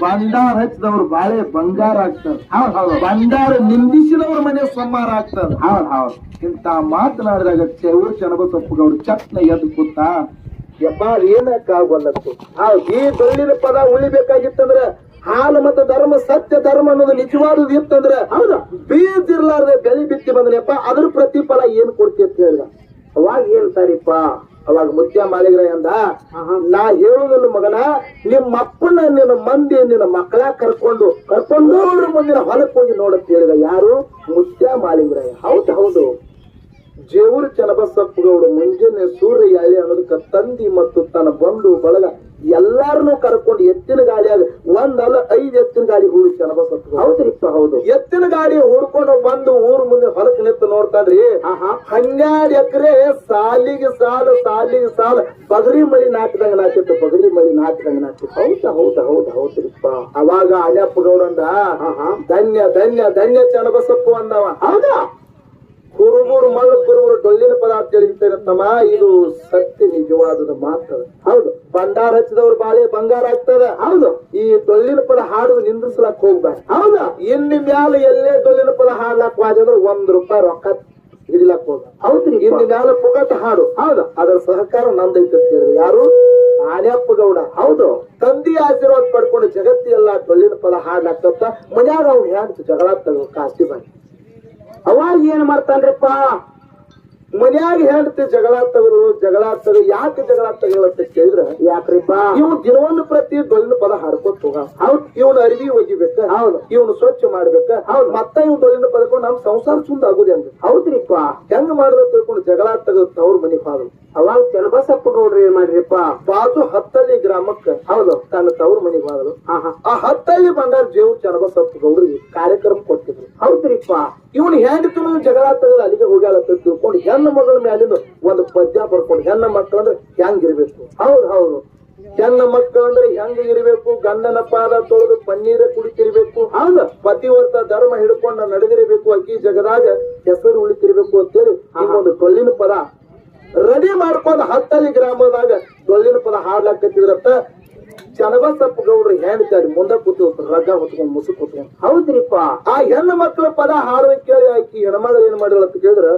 ಬಂಡಾರ ಹಚ್ಚಿದವ್ರು ಬಾಳೆ ಬಂಗಾರ ಆಗ್ತದ ಹೌದ್ ಹೌದು. ಬಂಡಾರ ನಿಂದಿಸಿದವ್ರ ಮನೆ ಸಂಹಾರ ಆಗ್ತದ ಹೌದ್ ಹೌದ್. ಇಂತ ಮಾತನಾಡಿದಾಗ ಚೆವರು ಚನಬಸಪ್ಪಗೌಡ ಚಟ್ನ ಎದ್ದು ಕೂತ ಯಪ್ಪ ಏನಕ್ಕಾಗಲ್ಲತ್ತು ಆ ಈ ಬೆಳ್ಳಿನ ಪದ ಉಳಿಬೇಕಾಗಿತ್ತಂದ್ರ ಹಾಲು ಮತ್ತು ಧರ್ಮ ಸತ್ಯ ಧರ್ಮ ಅನ್ನೋದು ನಿಜವಾದದ್ದು ಇತ್ತಂದ್ರೆ ಹೌದು. ಬೀಜ ಇರ್ಲಾರ್ದೆ ಬೆಳಿ ಬಿತ್ತಿ ಬಂದ್ರಪ್ಪ ಅದ್ರ ಪ್ರತಿಫಲ ಏನ್ ಕೊಡ್ತಿ ಅಂತ ಹೇಳಿದ. ಅವಾಗ ಹೇಳ್ತಾರಿಪ್ಪ ಅವಾಗ ಮುತ್ಯ ಮಾಲಿಗ್ರ ಅಂದ ನಾ ಹೇಳುದಿಲ್ಲ ಮಗನ ನಿಮ್ಮ ಅಪ್ಪನ ನಿನ್ನ ಮಂದಿ ನಿನ್ನ ಮಕ್ಕಳ ಕರ್ಕೊಂಡು ಕರ್ಕೊಂಡು ಮುಂದಿನ ಹೊಲಕ್ಕೆ ಹೋಗಿ ನೋಡಂತ ಹೇಳಿದ ಯಾರು? ಮುತ್ಯ ಮಾಡಿದ್ರೆ ಹೌದು ಹೌದು. ಜೇವೂರು ಚನ್ನಬಸಪ್ಪಗೌಡ ಮುಂಜಾನೆ ಸೂರ್ಯ ಯಾಳಿ ಅನ್ನೋದಕ್ಕ ತಂದಿ ಮತ್ತು ತನ್ನ ಬಂಧು ಬಳಗ ಎಲ್ಲಾರನ್ನೂ ಕರ್ಕೊಂಡು ಎತ್ತಿನ ಗಾಡಿಯಾಗ ಒಂದಲ್ಲ ಐದು ಎತ್ತಿನ ಗಾಡಿ ಹೂಡಿ ಚನ್ನಬಸಪ್ಪ ಹೌದ್ರಿಪ್ಪ ಹೌದು. ಎತ್ತಿನ ಗಾಡಿ ಹುಡ್ಕೊಂಡು ಬಂದು ಊರ್ ಮುಂದೆ ಹೊಲಕ್ ನಿಂತು ನೋಡ್ತಾನ್ರಿ. ಹನ್ನೆರಡು ಎಕರೆ ಸಾಲಿಗೆ ಸಾಲ ಸಾಲಿಗೆ ಸಾಲ. ಪಗರಿ ಮಳಿ ನಾಟದಂಗ ನಾಟಿತ್ತು ಬದರಿ ಮಳಿ ನಾಟದಂಗ ನಾಟಿತ್ತು. ಹೌದಾ ಹೌದಾ ಹೌದಾ ಹೌದ್ರಿಪ್ಪ. ಅವಾಗ ಅಣ್ಯಪ್ಪ ಗೌಡಂದ ಧನ್ಯ ಧನ್ಯ ಧನ್ಯ ಚನ್ನಬಸಪ್ಪ ಅಂದವ. ಹೌದಾ? ಕುರುಬೂರು ಮಳ್ಳು ಕುರುಬುರು ಡೊಳ್ಳಿನ ಪದಾರ್ಥ ಹೇಳಿರ್ತೇನೆ ತಮ್ಮ ಇದು ಸತ್ಯ ನಿಜವಾದದ ಮಾತ್ರ. ಹೌದು. ಭಂಡಾರ ಹಚ್ಚಿದವ್ರು ಬಾಳೆ ಬಂಗಾರ ಆಗ್ತದ. ಹೌದು. ಈ ಡೊಳ್ಳಿನ ಪದ ಹಾಡು ನಿಂದ್ರಿಸ್ಲಕ್ ಹೋಗ್ಬಾರ್ದು ಹೌದ. ಇನ್ನು ಮ್ಯಾಲ ಎಲ್ಲೇ ಡೊಳ್ಳಿನ ಪದ ಹಾಡ್ಲಾಕ್ ಹೋದ್ರೆ ಒಂದ್ ರೂಪಾಯಿ ರೊಕ್ಕ ಹಿಡಿಲಕ್ ಹೋಗ ಹೌದ್ರಿ ಇಲ್ಲಿ ಮ್ಯಾಲ ಪುಗಟ ಹಾಡು. ಹೌದು. ಅದರ ಸಹಕಾರ ನಂದೈತೆ ಅಂತ ಹೇಳಿದ್ರು ಯಾರು? ಆನೆಪ್ಪ ಗೌಡ ಹೌದು. ತಂದಿ ಆಶೀರ್ವಾದ ಪಡ್ಕೊಂಡು ಜಗತ್ತಿ ಎಲ್ಲ ಡೊಳ್ಳಿನ ಪದ ಹಾಡ್ಲಾಕ್ತ ಮನ್ಯಾಗ ಅವ್ನು ಹೇಳ್ತು ಜಗಳ ತಗೋ ಕಾಸ್ತಿ ಬಾಯಿ ಅವಾಗ ಏನ್ ಮಾಡ್ತಾನ್ರಿಪ್ಪ? ಮನ್ಯಾಗ ಹೇಳ್ತಿ ಜಗಳ ತಗರು ಜಗಳ ತಗರು ಯಾಕೆ ಜಗಳ ಅಂತ ಕೇಳಿದ್ರೆ ಯಾಕ್ರಿಪ್ಪ? ಇವ್ ದಿನವೊಂದು ಪ್ರತಿ ಡೊಳ್ಳಿನ ಪದ ಹಾಡ್ಕೊತ ಹೋಗ. ಹೌದ್. ಇವನು ಅರಿವಿ ಒಗಿಬೇಕ. ಹೌದು. ಇವನು ಸ್ವಚ್ಛ ಮಾಡ್ಬೇಕ. ಹೌದು. ಮತ್ತ ಇವ್ ಡೊಳ್ಳಿನ ಪದಕೊಂಡು ನಮ್ ಸಂಸಾರ ಸುಂದ ಆಗುದೇ ಅಂದ್ರೆ. ಹೌದ್ರಿಪ್ಪ. ಹೆಂಗ್ ಮಾಡ್ಬೇಕು ತಿಳ್ಕೊಂಡು ಜಗಳ ತಗದು ತವ್ರ ಮನಿ ಹೋದ್ರು. ಅವಾಗ ಚನ್ನಬಸಪ್ಪ ನೋಡ್ರಿ ಏನ್ ಮಾಡ್ರಿಪ್ಪ? ಬಾಜು ಹತ್ತಳ್ಳಿ ಗ್ರಾಮಕ್ಕ ಹೌದು. ತನ್ನ ತವ್ರ ಮನಿಗ್ ಹೋದ್ರು. ಆ ಹತ್ತಳ್ಳಿ ಬಂದಾರ ಜೇವ್ ಚನಬಸಪ್ಪ ಗೌಡ್ರಿ ಕಾರ್ಯಕ್ರಮ ಕೊಟ್ಟಿದ್ರು. ಹೌದ್ರಿಪ್ಪ. ಇವನು ಹೆಂಗ್ ಜಗಳ ತೆಗೆದು ಅಲ್ಲಿಗೆ ಹೋಗ್ಯಾಳ ತಿಳ್ಕೊಂಡು ತಿಳ್ಕೊಂಡು ಹೆಣ್ಣು ಮಗಳ ಮ್ಯಾಲಿನ ಒಂದು ಪದ್ಯ ಬರ್ಕೊಂಡು ಹೆಣ್ಣು ಮಕ್ಕಳಂದ್ರೆ ಹೆಂಗ್ ಇರ್ಬೇಕು? ಹೌದು ಹೌದು. ಹೆಣ್ಣು ಮಕ್ಕಳಂದ್ರೆ ಹೆಂಗ್ ಇರಬೇಕು? ಗಂಡನ ಪಾದ ತೊಳೆದು ಪನ್ನೀರ ಕುಡಿತಿರ್ಬೇಕು. ಹೌದು? ಪತಿವರ್ತ ಧರ್ಮ ಹಿಡ್ಕೊಂಡು ನಡೆದಿರಬೇಕು ಅಕ್ಕಿ ಜಗದಾಗ ಹೆಸರು ಉಳಿತಿರ್ಬೇಕು ಅಂತೇಳಿ ಒಂದು ಕೊಲ್ಲಿನ ಪದ. ರೆಡಿ ಮಾಡ್ಕೊಂಡು ಹತ್ತಲಿ ಗ್ರಾಮದಾಗ ಟೊಳ್ಳಿನ ಪದ ಹಾಡ್ಲಾಕತ್ತಿದ್ರತ್ತ ಚನಬಸಪ್ಪ ಗೌಡ್ರು ಹೇಳ್ತಾರೆ ಮುಂದೆ ಕೂತು ರಗ್ಗ ಹೊತ್ಕೊಂಡು ಮುಸುಕ್ ಹೊತ್ಕೊಂಡು. ಹೌದ್ರಿಪ್ಪ. ಆ ಹೆಣ್ಣು ಮಕ್ಕಳ ಪದ ಹಾಡುವ ಕೇಳಿ ಆಕಿ ಹೆಣ್ಮಳ ಏನ್ ಮಾಡಿಲ್ಲ ಅಂತ ಕೇಳಿದ್ರ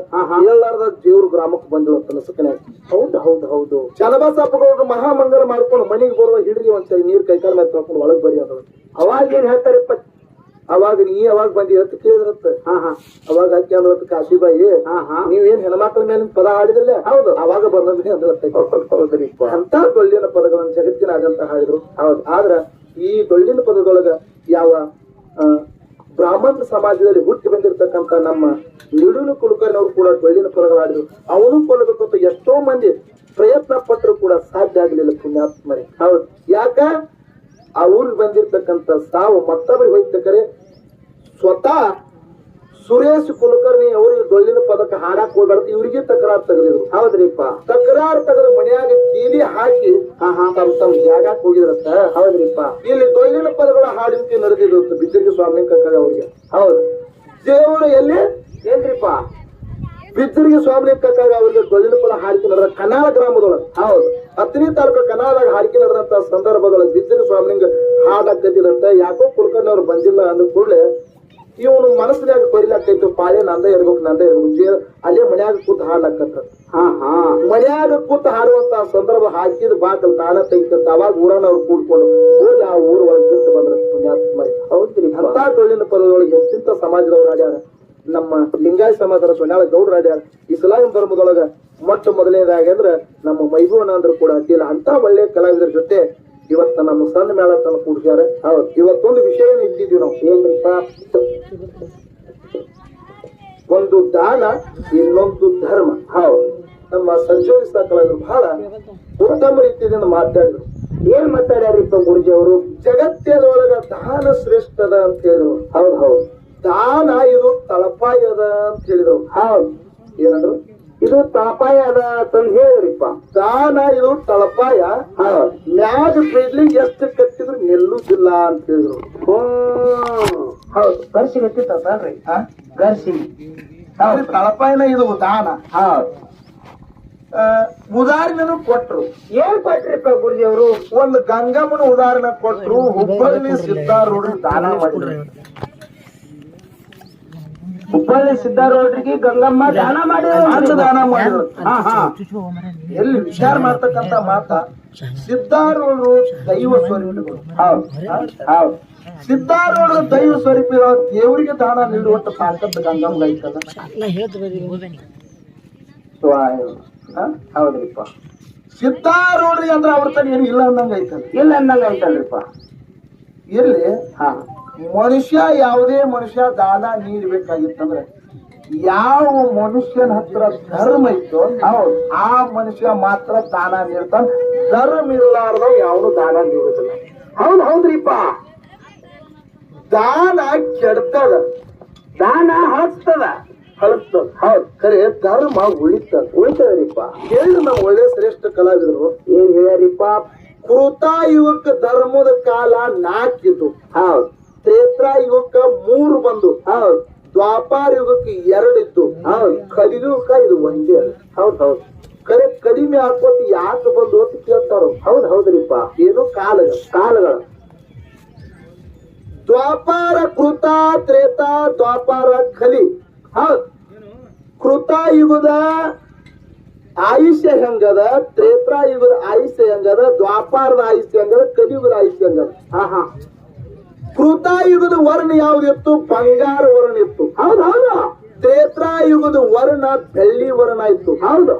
ಹೇಳಾರ್ದ ದೇವ್ರ ಗ್ರಾಮಕ್ಕೆ ಬಂದಿಲ್ಲ ಅಂತ ನಸಕನೆ ಹೌದು ಹೌದು ಹೌದು. ಚನ್ನಬಸಪ್ಪ ಗೌಡ್ರು ಮಹಾಮಂಗಲ ಮಾಡ್ಕೊಂಡು ಮನೆಗೆ ಬರುವ ಹಿಡಿದ್ರಿ ಒಂದ್ಸರಿ ನೀರ್ ಕೈಕಾಲ ಮೇಲೆ ಒಳಗ್ ಬರೀ ಅದ ಅವಾಗ ಏನ್ ಹೇಳ್ತಾರಪ್ಪ ಅವಾಗ ನೀ ಅವಾಗ ಬಂದಿ ಅಂತ ಕೇಳಿದ್ರತ್ತ ಅವಾಗ ಅಕ್ಕಿ ಅಂದ್ರತ್ತ ಕಾಶಿಬಾಯಿ ನೀವೇನ್ ಹೆಣ್ಮಕ್ಳ ಮೇಲೆ ಪದ ಹಾಡಿದ್ರಲ್ಲ? ಹೌದು. ಅವಾಗ ಬಂದ್ರಿ ಅಂದ್ರತ್ತ ಅಂತ ಡೊಳ್ಳಿನ ಪದಗಳನ್ನು ಜಗತ್ತಿನಾಗಂತ ಹಾಡಿದ್ರು. ಹೌದು. ಆದ್ರ ಈ ಡೊಳ್ಳಿನ ಪದದೊಳಗ ಯಾವ ಬ್ರಾಹ್ಮಣ ಸಮಾಜದಲ್ಲಿ ಹುಟ್ಟಿ ಬಂದಿರತಕ್ಕಂತ ನಮ್ಮ ನಿಡುನು ಕುಲಕರ್ಣಿಯವರು ಕೂಡ ಡೊಳ್ಳಿನ ಪದಗಳು ಹಾಡಿದ್ರು. ಅವನು ಕೊಲ್ಲಬೇಕು ಅಂತ ಎಷ್ಟೋ ಮಂದಿ ಪ್ರಯತ್ನ ಪಟ್ಟರು ಕೂಡ ಸಾಧ್ಯ ಆಗಲಿಲ್ಲ ಪುಣ್ಯಾತ್ಮರೇ ಹೌದು. ಯಾಕ? ಆ ಊರಿಗೆ ಬಂದಿರ್ತಕ್ಕಂಥ ಸಾವು ಮತ್ತೊಬ್ಬರಿಗೆ ಹೋಯ್ತಕ್ಕರೆ ಸ್ವತಃ ಸುರೇಶ್ ಕುಲಕರ್ಣಿ ಅವರಿಗೆ ಡೊಳ್ಳಿನ ಪದಕ ಹಾಡಕ್ ಹೋಗ್ಬಾರ್ದು. ಇವ್ರಿಗೆ ತಕರಾರು ತೆಗೆದಿದ್ರು. ಹೌದ್ರಿಪ್ಪ. ತಕರಾರು ತೆಗೆದು ಮನೆಯಾಗ ಕೀಲಿ ಹಾಕಿ, ಹಾ ಹಾ, ತಮ್ ತಮ್ ಜಾಗಕ್ ಹೋಗಿದ್ರಂತ? ಹೌದ್ರಿಪ್ಪ. ಇಲ್ಲಿ ಡೊಳ್ಳಿನ ಪದಗಳ ಹಾಡಿಕೆ ನಡೆದಿದ್ರು ಬಿದ್ದರಿಗೆ ಸ್ವಾಮಿ ಕಕ್ಕರೆ ಅವ್ರಿಗೆ. ಹೌದು. ದೇವರು ಎಲ್ಲಿ? ಏನ್ರಿಪ್ಪ? ಬಿದ್ದರಿಗೆ ಸ್ವಾಮಿ ಕಕ್ಕಾಗ ಅವರಿಗೆ ಡೊಳ್ಳಿನ ಪದ ಹಾಡಿಕೆ ನಡೆದ ಕನಾಳ ಗ್ರಾಮದೊಳಗೆ. ಹೌದು. ಹತ್ತನೇ ತಾಲೂಕು ಕನಾಳದಾಗ ಹಾಡಿಕೆ ನಡೆದಂತ ಸಂದರ್ಭದೊಳಗೆ ಬಿದ್ದರಿ ಸ್ವಾಮಿಗೆ ಹಾಡಾಕತ್ತಿದಂತ ಯಾಕೋ ಕುಲಕರ್ಣಿ ಅವ್ರು ಬಂದಿಲ್ಲ ಅಂದ ಕೂಡಲೇ ಇವನು ಮನಸ್ಸಿನಾಗ ಬರಿಲಾಕೈತು ಪಾಳೆ ನಂದ ಇರ್ಬೇಕು ನಂದ ಇರ್ಬೇಕು. ಅಲ್ಲೇ ಮನ್ಯಾಗ ಕೂತ್ ಹಾಡ್ಲಾಕತ್ತ. ಮನ್ಯಾಗ ಕೂತ್ ಹಾಡುವಂತ ಸಂದರ್ಭ ಹಾಕಿದ ಬಾಕಲ್ ತಾನ ತೆಗಿತ ಅವಾಗ ಊರನವ್ರು ಕೂಡ್ಕೊಂಡು ಹೋಗಿ ಆ ಊರ ಒಳಗೆ ಬಿಟ್ಟು ಬಂದ್ರ ಪುಣ್ಯಾತ್ಮರಿ ಹೌದ್ರಿ ಅಂತ ಡೊಳ್ಳಿನ ಪದದೊಳಗೆ ಹೆಚ್ಚಿಂತ ಸಮಾಜದವ್ರು ಆಡ್ಯಾರ? ನಮ್ಮ ಲಿಂಗಾಯ ಸಮಾಜದ ಸೊನ್ಯಾಳ ಗೌಡ್ರ ಆಡ್ಯಾರ. ಇಸ್ಲಾಂ ಧರ್ಮದೊಳಗ ಮೊಟ್ಟ ಮೊದಲನೇದಾಗಿ ಅಂದ್ರ ನಮ್ಮ ಮೈಬೂನ ಅಂದ್ರು ಕೂಡ ಅಡ್ಡಿಲ್ಲ ಅಂತ ಒಳ್ಳೆ ಕಲಾವಿದರ ಜೊತೆ ಇವತ್ತ ನಮ್ಮ ಸಣ್ಣ ಮೇಳ ತನ ಕೂಡ್ಸ್ಯಾರ. ಹೌದು. ಇವತ್ತೊಂದು ವಿಷಯ ಇಟ್ಟಿದ್ವಿ ನಾವು ಏನ್ರಿಪ್ಪ ಒಂದು ದಾನ, ಇನ್ನೊಂದು ಧರ್ಮ. ಹೌದು. ನಮ್ಮ ಸಂಜೋಗಿ ಬಹಳ ಉತ್ತಮ ರೀತಿಯಿಂದ ಮಾತಾಡಿದ್ರು. ಏನ್ ಮಾತಾಡ್ಯಾರಿಪ್ಪ ಗುರುಜಿ ಅವರು? ಜಗತ್ತಿನೊಳಗ ದಾನ ಶ್ರೇಷ್ಠದ ಅಂತ ಹೇಳಿದ್ರು. ಹೌದು ಹೌದು. ದಾನ ಇದು ತಳಪಾಯದ ಅಂತ ಹೇಳಿದ್ರು. ಹೌದು. ಏನಂದ್ರು? ಇದು ತಳಪಾಯ ಅದ ಅಂತಂದ್ ಹೇಳ್ರಿಪ್ಪ ದಾನ ಇದು ತಳಪಾಯ. ಮ್ಯಾಗ ಬಿಡ್ಲಿಂಗ್ ಎಷ್ಟು ಕಟ್ಟಿದ್ರು ನಿಲ್ಲುದಿಲ್ಲ ಅಂತ ಹೇಳಿದ್ರು. ಹೌದು. ಗರ್ಸಿ ಗಟ್ಟಿತ್ತಲ್ರಿ ಗರ್ಸಿ. ತಳಪಾಯನ ಇದು ದಾನ. ಹೌದು ಆ, ಉದಾಹರಣೆನು ಕೊಟ್ರು. ಏನ್ ಕೊಟ್ರಿಪ್ಪ ಗುರುಜಿ ಅವರು ಒಂದು ಗಂಗಮ್ಮನ ಉದಾಹರಣೆ ಕೊಟ್ರು. ಹುಬ್ಬಳ್ಳಿ ಸಿದ್ಧಾರೂಢ ದಾನ ಮಾಡಿದ್ರು. ಹುಬ್ಬಳ್ಳಿ ಸಿದ್ದಾರೂಢರಿಗೆ ಗಂಗಮ್ಮ ದಾನ ಮಾಡಿದ್ರು ದಾನ ಮಾಡಿದ್ರು ಮಾಡಿದ್ರು ಹಾ ಹಾ. ಎಲ್ಲಿ ವಿಚಾರ ಮಾಡ್ತಕ್ಕಂತ ಮಾತ ಸಿದ್ದಾರೂಢರು ದೈವ ಸ್ವರೂಪಗಳು. ಹೌದು ಹೌದು. ಸಿದ್ದಾರೂಢರು ದೈವ ಸ್ವರೂಪ ದೇವರಿಗೆ ದಾನ ನೀಡುವಂತ ತಾಕತ್ತು ಗಂಗಮ್ಮ ಐತದ ಹಾ? ಹೌದ್ರಿಪ್ಪ. ಸಿದ್ದಾರೂಢರಿಗೆ ಅಂದ್ರೆ ಅವ್ರ ತನ ಏನು ಇಲ್ಲ ಅಂದಂಗ ಐತದ ಇಲ್ಲ ಅಂದಂಗ ಐತಲ್ರಿಪ್ಪ. ಎಲ್ಲಿ ಹಾ. ಮನುಷ್ಯ ಯಾವುದೇ ಮನುಷ್ಯ ದಾನ ನೀಡಬೇಕಾಗಿತ್ತಂದ್ರೆ ಯಾವ ಮನುಷ್ಯನ ಹತ್ರ ಧರ್ಮ ಇತ್ತು ಹೌದು. ಆ ಮನುಷ್ಯ ಮಾತ್ರ ದಾನ ನೀಡ್ತಾನೆ. ಧರ್ಮ ಇರಲಾರ್ದ ಯಾವನು ದಾನ ನೀಡುದಿಲ್ಲ. ಹೌದು ಹೌದ್ರಿಪ್ಪ. ದಾನ ಕೆಡ್ತದ. ದಾನ ಹಾಕ್ತದ ಹಳಸ್ತದ ಹೌದ್. ಖರೆ ಧರ್ಮ ಉಳಿತದ. ಉಳಿತದ್ರಿಪ್ಪ. ಹೇಳಿದ್ರು ನಾವು ಒಳ್ಳೆ ಶ್ರೇಷ್ಠ ಕಲಾವಿದರು. ಏನ್ ಕೃತ ಯುವಕ ಧರ್ಮದ ಕಾಲ ನಾಕಿದು ಹೌದ್. ತ್ರೇತಾಯುಗಕ್ಕ ಮೂರು ಬಂದು. ಹಾ, ದ್ವಾಪಾರ ಯುಗಕ್ಕೆ ಎರಡಿತ್ತು ಹಾ ಕಲಿಯುಗಕ್ಕ ಇದು ಒಂದೇ. ಹೌದ್ ಹೌದ್. ಕರೆ ಕಡಿಮೆ ಹಾಕೋತ್ ಯಾಕೆ ಬಂದು ಅಂತ ಕೇಳ್ತಾರ. ಹೌದ್, ಹೌದ್ರಿಪ್ಪ. ಏನು ಕಾಲಗಳು ಕಾಲಗಳು. ದ್ವಾಪಾರ ಕೃತ ತ್ರೇತ ದ್ವಾಪಾರ ಕಲಿ. ಹೌದ್ ಕೃತಾಯುಗದ ಆಯುಷ್ಯ ಹೆಂಗದ? ತ್ರೇತಾಯುಗದ ಆಯುಷ್ಯ ಹೆಂಗದ? ದ್ವಾಪಾರದ ಆಯುಷ್ಯ ಹೆಂಗದ? ಕಲಿಯುಗದ ಆಯುಷ್ಯ ಹೆಂಗದ? ಹಾ ಹಾ. ಕೃತಾಯುಗದ ವರ್ಣ ಯಾವ್ದಿತ್ತು? ಬಂಗಾರ ವರ್ಣ ಇತ್ತು ಹೌದು ಹೌದು. ತ್ರೇತಾಯುಗದ ವರ್ಣ ಬೆಳ್ಳಿ ವರ್ಣ ಇತ್ತು ಹೌದು.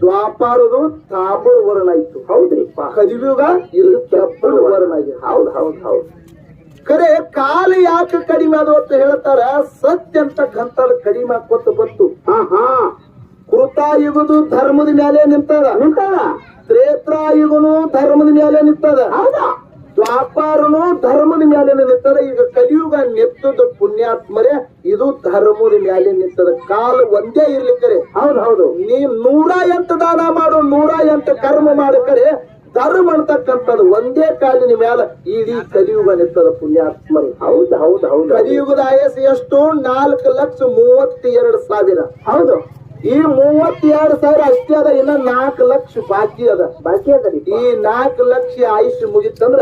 ದ್ವಾಪಾರದು ತಾಮ್ರ ವರ್ಣ ಇತ್ತು ಹೌದ್ರಿ. ಪಹದಿಯುಗ ಇದು ಕೆಂಪು ವರ್ಣ ಇದೆ ಹೌದ್ ಹೌದ್, ಹೌದು. ಕರೆ, ಕಾಲ ಯಾಕೆ ಕಡಿಮೆ ಅದು ಅಂತ ಹೇಳ್ತಾರ? ಸತ್ಯ ಅಂತಕ್ಕಂಥದ್ದು ಕಡಿಮೆ ಆಕೋತ ಬಂತು. ಹಾ ಕೃತಾಯುಗದು ಧರ್ಮದ ಮೇಲೆ ನಿಂತದ. ನಿಂತದ. ತ್ರೇತಾಯುಗನು ಧರ್ಮದ ಮೇಲೆ ನಿಂತದ. ಹೌದಾ? ದ್ವಾಪಾರನು ಧರ್ಮದ ಮೇಲೆ ನಿಂತದ. ಈಗ ಕಲಿಯುಗ ನೆತ್ತದ ಪುಣ್ಯಾತ್ಮರೇ ಇದು ಧರ್ಮದ ಮೇಲೆ ನಿಂತದ. ಕಾಲ ಒಂದೇ ಇರ್ಲಿಕ್ಕರೆ ಹೌದ್ ಹೌದು. ನೀ ನೂರ ಎಂಟು ದಾನ ಮಾಡು ನೂರ ಎಂಟು ಕರ್ಮ ಮಾಡಕರೆ ಧರ್ಮ ಅಂತಕ್ಕಂಥದ್ದು ಒಂದೇ ಕಾಲಿನ ಮ್ಯಾಲ ಇಡೀ ಕಲಿಯುಗ ನಿಂತದ ಪುಣ್ಯಾತ್ಮರು. ಹೌದ್ ಹೌದ್ ಹೌದು. ಕಲಿಯುಗದ ಆಯಸ್ಸು ಎಷ್ಟು? ನಾಲ್ಕು ಲಕ್ಷ ಮೂವತ್ತೆರಡು ಸಾವಿರ. ಹೌದು. ಈ ಮೂವತ್ತೆರಡು ಸಾವಿರ ಅಷ್ಟೇ ಅದ ಇನ್ನ ನಾಲ್ಕು ಲಕ್ಷ ಬಾಕಿ ಅದ. ಬಾಕಿ ಅದ ಈ ನಾಲ್ಕು ಲಕ್ಷ ಆಯುಷ್ ಮುಗಿತಂದ್ರ.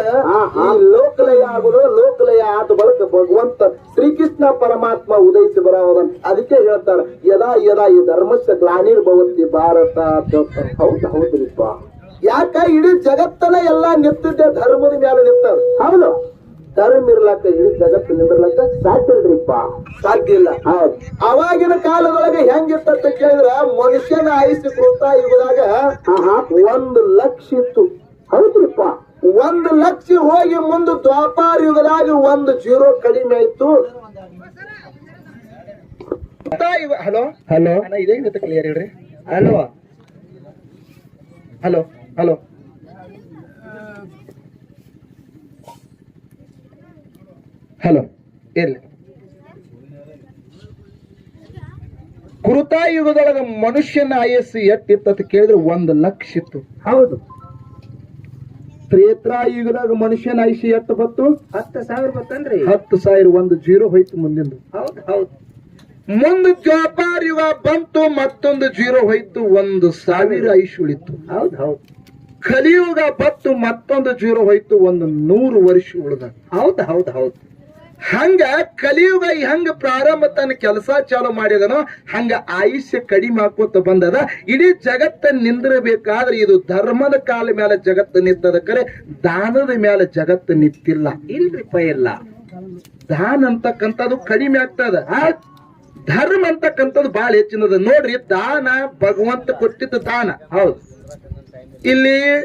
ಈ ಲೋಕಲಯ ಆಗುದು ಲೋಕಲಯ ಆದ ಬಳಿಕ ಭಗವಂತ ಶ್ರೀಕೃಷ್ಣ ಪರಮಾತ್ಮ ಉದಯಿಸಿ ಬರೋದ ಅದಕ್ಕೆ ಹೇಳ್ತಾರ ಯದಾ ಯದಾ ಈ ಧರ್ಮಸ್ಯ ಗ್ಲಾನಿರ್ಭವತಿ ಭಾರತ ಹೌದು ಹೌದು ಹೌದ್ ಹೌದ್ರಿಪ್ಪ ಯಾಕ ಇಡೀ ಜಗತ್ತನ ಎಲ್ಲಾ ನಿಂತಿದ್ದೆ ಧರ್ಮದ ಮೇಲೆ ನಿಂತ ಹೌದು. ಧರ್ಮ ಇರ್ಲಕ್ಕ ಇಡೀ ಜಗತ್ತು ನಿಂದಿರ್ಲಕ್ಕ ಸಾಧ್ಯ ಇಲ್ರಿಪ್ಪ. ಸಾಧ್ಯ ಇಲ್ಲ. ಹೌದು. ಅವಾಗಿನ ಕಾಲದೊಳಗೆ ಹೆಂಗಿತ್ತಂತ ಕೇಳಿದ್ರ ಮನುಷ್ಯನ ಆಯುಷ್ಯ ಕೃತ ಯುಗದಾಗ ಒಂದು ಲಕ್ಷ ಇತ್ತು. ಹೌದ್ರಿಪ್ಪ. ಒಂದು ಲಕ್ಷ ಹೋಗಿ ಮುಂದೆ ದ್ವಾಪಾರ ಯುಗದಾಗ ಒಂದು ಜೀರೋ ಕಡಿಮೆ ಇತ್ತು ಹಲೋ? ಹಲೋ. ಇದೇ ಕ್ಲಿಯರ್ ಹೇಳ್ರಿ? ಹಲೋ? ಹಲೋ? ಹಲೋ? ಹಲೋ ಎಲ್ಲಿ ಕೃತಾಯುಗದೊಳಗ ಮನುಷ್ಯನ ಆಯಸ್ಸು ಎಷ್ಟಿತ್ತು ಅಂತ ಕೇಳಿದ್ರೆ ಒಂದು ಲಕ್ಷ ಇತ್ತು. ಹೌದು. ತ್ರೇತಾಯುಗದಾಗ ಮನುಷ್ಯನ ಆಯುಷ್ಯ ಎಷ್ಟು ಬತ್ತು ಹತ್ತು ಸಾವಿರ ಬತ್ತಂದ್ರಿ ಹತ್ತು ಸಾವಿರ ಒಂದು ಜೀರೋ ಹೋಯ್ತು ಮುಂದಿಂದು. ಹೌದು ಹೌದ್. ಮುಂದೆ ಜೋಪಾರ ಯುಗ ಬಂತು ಮತ್ತೊಂದು ಜೀರೋ ಹೋಯ್ತು ಒಂದು ಸಾವಿರ ಆಯುಷ್ ಉಳಿತು. ಹೌದ್ ಹೌದು. ಕಲಿಯುಗ ಬತ್ತು ಮತ್ತೊಂದು ಜೀರೋ ಹೋಯ್ತು ಒಂದು ನೂರು ವರ್ಷ ಉಳಿದ. ಹೌದು ಹೌದು ಹೌದ್. ಹಂಗ ಕಲಿಯುಗ ಹೆಂಗ ಪ್ರಾರಂಭ ತನ್ನ ಕೆಲಸ ಚಾಲು ಮಾಡಿದನೋ, ಹಂಗ ಆಯುಷ್ಯ ಕಡಿಮೆ ಹಾಕೋತ ಬಂದದ. ಇಡೀ ಜಗತ್ತ ನಿಂದಿರಬೇಕಾದ್ರೆ ಇದು ಧರ್ಮದ ಕಾಲ ಮೇಲೆ ಜಗತ್ತು ನಿಂತದ ಕರೆ, ದಾನದ ಮೇಲೆ ಜಗತ್ತು ನಿಂತಿಲ್ಲ. ಇಲ್ರಿಪ್ಪ ಇಲ್ಲ ದಾನ ಅಂತಕ್ಕಂಥದ್ದು ಕಡಿಮೆ ಆಗ್ತದ. ಧರ್ಮ ಅಂತಕ್ಕಂಥದ್ದು ಬಹಳ ಹೆಚ್ಚಿನದ. ನೋಡ್ರಿ, ದಾನ ಭಗವಂತ ಕೊಟ್ಟಿದ್ದ ದಾನ. ಹೌದು. ಇಲ್ಲಿ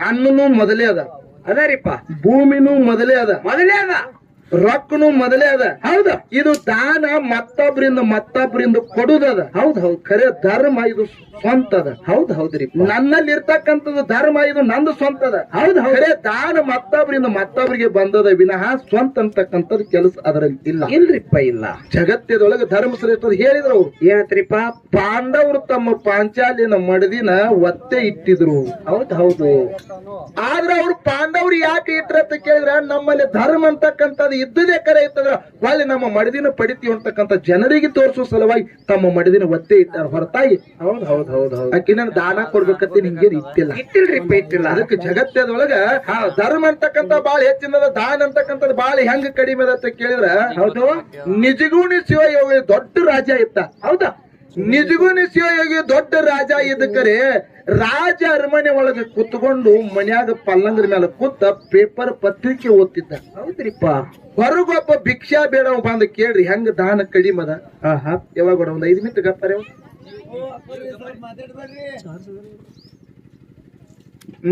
ಅನ್ನನು ಮೊದಲೇ ಅದ. ಅದರಿಪ್ಪ, ಭೂಮಿನೂ ಮೊದಲೇ ಅದ. ಮೊದಲೇ ಅದ. ರೊಕ್ಕನು ಮೊದಲೇ ಅದ. ಹೌದ. ಇದು ದಾನ ಮತ್ತೊಬ್ಬರಿಂದ ಮತ್ತೊಬ್ಬರಿಂದ ಕೊಡುದದ ಹೌದ್ ಹೌದ್. ಖರೆ ಧರ್ಮ ಇದು ಸ್ವಂತ ಅದ. ಹೌದ್ ಹೌದ್ರಿ ನನ್ನಲ್ಲಿ ಇರ್ತಕ್ಕಂಥದ್ದು ಧರ್ಮ ಇದು ನಂದು ಸ್ವಂತ ಅದ. ಹೌದ್ ಹೌದ್. ಖರೆ ದಾನ ಮತ್ತೊಬ್ಬರಿಂದ ಮತ್ತೊಬ್ಬರಿಗೆ ಬಂದದ ವಿನಃ ಸ್ವಂತ ಅಂತಕ್ಕಂಥದ್ದು ಕೆಲಸ ಅದರಲ್ಲಿ ಇಲ್ಲ. ಇಲ್ರಿಪ್ಪ ಇಲ್ಲ. ಜಗತ್ತದೊಳಗೆ ಧರ್ಮ ಶ್ರೇಷ್ಠ ಹೇಳಿದ್ರು ಅವ್ರು. ಏನತ್ರಿಪ್ಪ ಪಾಂಡವರು ತಮ್ಮ ಪಾಂಚಾಲಿನ ಮಡದಿನ ಒತ್ತೆ ಇಟ್ಟಿದ್ರು. ಹೌದ್ ಹೌದು. ಆದ್ರೆ ಅವ್ರು ಪಾಂಡವರು ಯಾಕೆ ಇಟ್ರ ಅಂತ ಕೇಳಿದ್ರೆ ನಮ್ಮಲ್ಲಿ ಧರ್ಮ ಅಂತಕ್ಕಂಥದ್ದು ಇದ್ದದೇ ಕರೆ ಇತ್ತಂದ್ರ ಹೊಳ್ಳಿ ನಮ್ಮ ಮಡದಿನ ಪಡಿತೀವಿ ಅಂತಕ್ಕಂಥ ಜನರಿಗೆ ತೋರಿಸುವ ಸಲುವಾಗಿ ತಮ್ಮ ಮಡದಿನ ಒತ್ತೆ ಇಟ್ಟಾರ ಹೊರತಾಗಿ ಹೌದ್ ಹೌದ್ ಹೌದ್ ಹೌದ್. ಆಕಿ ನನ್ ದಾನ ಕೊಡ್ಬೇಕಂತ ನಿಮ್ಗೆ ಇತ್ತಿಲ್ಲ. ಇಟ್ಟಿಲ್ರಿಪ್ಪ ಇಟ್ಟಿಲ್ಲ ಅದಕ್ಕೆ ಜಗತ್ತದೊಳಗ ಧರ್ಮ ಅಂತಕ್ಕಂಥ ಬಾಳ ಹೆಚ್ಚಿನದ ದಾನ ಅಂತಕ್ಕಂಥದ್ದು ಬಾಳ ಹೆಂಗ್ ಕಡಿಮೆ ಅದ ಅಂತ ಕೇಳಿದ್ರ ಹೌದು. ನಿಜಗೂಣಿ ಶಿವಯೋಗಿ ದೊಡ್ಡ ರಾಜ ಇತ್ತ. ಹೌದಾ? ನಿಜಗೂಣಿ ನಿಶ್ಚಯವಾಗಿ ದೊಡ್ಡ ರಾಜ ಇದ್ದಕರೆ ರಾಜ ಅರಮನೆ ಒಳಗೆ ಕುತ್ಕೊಂಡು ಮನ್ಯಾಗ ಪಲ್ಲಂಗ್ರ ಮೇಲೆ ಕೂತ ಪೇಪರ್ ಪತ್ರಿಕೆ ಓದ್ತಿದ್ದ. ಹೌದ್ರಿಪ್ಪ. ಹೊರಗೊಬ್ಬ ಭಿಕ್ಷಾ ಬೇಡವ ಬಂದು ಕೇಳ್ರಿ ಹೆಂಗ ದಾನ ಕಡಿಮದ ಆಹಾ ಯಾವಾಗ ಬೇಡ ಒಂದ್ ಐದ್ ಮಿನಿಟ್ ಗಪ್ಪಾರೆ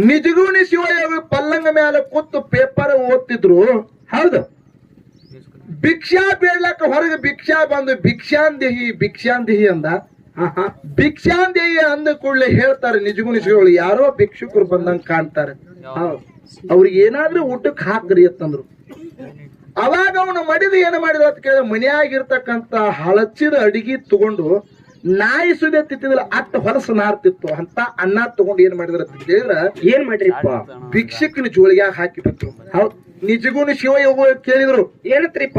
ನಿಜಗೂ ಶಿವಯೋಗಿ ಪಲ್ಲಂಗ ಮೇಲೆ ಕೂತು ಪೇಪರ್ ಓದ್ತಿದ್ರು. ಹೌದು. ಭಿಕ್ಷಾ ಬೇಡ್ಲಕ್ಕ ಹೊರಗೆ ಭಿಕ್ಷಾ ಬಂದು ಭಿಕ್ಷಾನ್ ದೇಹಿ ಅಂದ. ಭಿಕ್ಷಾನ್ ದೇಹಿ ಅಂದ ಕೂಡಲೇ ಹೇಳ್ತಾರೆ ನಿಜಗೂ ನಿಜಗಳು. ಯಾರೋ ಭಿಕ್ಷುಕರು ಬಂದಂಗ ಕಾಣ್ತಾರೆ. ಹೌದ್ ಅವ್ರಿಗೆ ಏನಾದ್ರೂ ಊಟಕ್ಕೆ ಹಾಕ್ರಿ ಅಂತಂದ್ರು. ಅವಾಗ ಅವನು ಮಡಿದ ಏನು ಮಾಡಿದ್ರು ಅಂತ ಕೇಳಿದ್ರೆ ಮನೆಯಾಗಿರ್ತಕ್ಕಂತ ಹಳಚಿದ ಅಡಿಗೆ ತಗೊಂಡು ನಾಯಿ ಸುದೆ ತಿತ್ತಿದ್ರ ಅಟ್ಟ ಹೊಲಸ ನಾರ್ತಿತ್ತು. ಅಂತ ಅನ್ನ ತಗೊಂಡು ಏನ್ ಮಾಡಿದ್ರ ಅಂತ ಕೇಳಿದ್ರ ಏನ್ ಮಾಡ್ರಿಪ್ಪ ಭಿಕ್ಷಕನ ಹಾಕಿ ಹಾಕಿಬಿಟ್ರು ಹೌದ್. ನಿಜಗುಣಿ ಶಿವ ಯೋಗ ಕೇಳಿದ್ರು. ಏನತ್ರಿಪ್ಪ?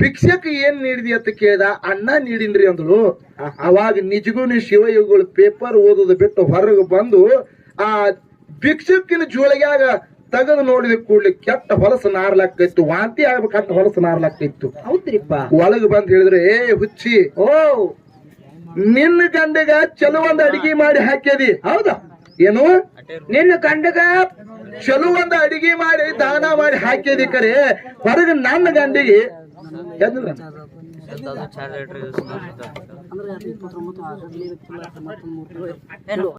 ಭಿಕ್ಷಕ ಏನ್ ನೀಡಿದಿ ಅಂತ ಕೇಳಿದ ಅನ್ನ ನೀಡಿನ್ರಿ ಅಂದ್ರು ಅವಾಗ ನಿಜಗೂನು ಶಿವಯೋಗಗಳು ಪೇಪರ್ ಓದೋದು ಬಿಟ್ಟು ಹೊರಗೆ ಬಂದು ಆ ಭಿಕ್ಷಕಿನ ಜೋಳಿಗ್ಯಾಗ ತಗದು ನೋಡಿದ ಕೂಡ್ಲಿ ಕೆಟ್ಟ ಹೊಲಸ ನಾರ್ಲಾಗ್ತಿತ್ತು ವಾಂತಿ ಆಗ್ಬೇಕಂತ ಹೊಲಸ ನಾರ್ಲಾಕೈತು ಹೌದ್ರಿಪ್ಪ. ಒಳಗ್ ಬಂದ್ ಹೇಳಿದ್ರೆ ಏ ಹುಚ್ಚಿ ಓ! ನಿನ್ನ ಗಂಡಗ ಚಲೋ ಒಂದ್ ಅಡಿಗೆ ಮಾಡಿ ಹಾಕ್ಯದಿ. ಹೌದಾ. ಏನು? ನಿನ್ನ ಗಂಡಗ ಚಲೋ ಒಂದ್ ಅಡಿಗೆ ಮಾಡಿ ದಾನ ಮಾಡಿ ಹಾಕಿದಿ ಕರೆ. ಹೊರಗೆ ನನ್ನ ಗಂಡಿಗೆ? ಚಾರ್ಜ್